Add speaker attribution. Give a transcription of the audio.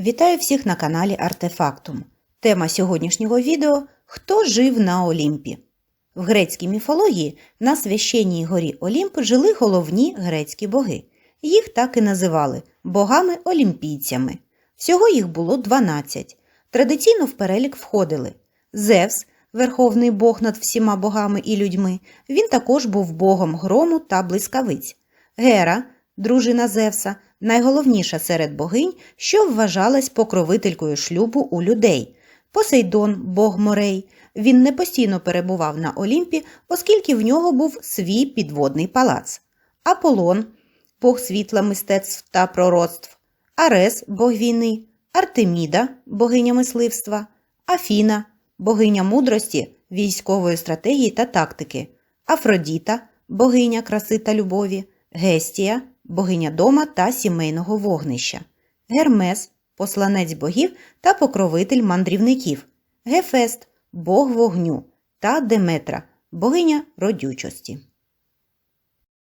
Speaker 1: Вітаю всіх на каналі Артефактум. Тема сьогоднішнього відео Хто жив на Олімпі? В грецькій міфології на священній горі Олімп жили головні грецькі боги. Їх так і називали богами-олімпійцями. Всього їх було 12. Традиційно в перелік входили Зевс, верховний бог над всіма богами і людьми. Він також був богом грому та блискавиць. Гера, дружина Зевса, найголовніша серед богинь, що вважалась покровителькою шлюбу у людей. Посейдон, бог морей. Він не постійно перебував на Олімпі, оскільки в нього був свій підводний палац. Аполлон, бог світла, мистецтв та пророцтв, Арес, бог війни, Артеміда, богиня мисливства, Афіна, богиня мудрості, військової стратегії та тактики, Афродіта, богиня краси та любові, Гестія, богиня дома та сімейного вогнища, Гермес, посланець богів та покровитель мандрівників, Гефест, бог вогню та Деметра, богиня родючості.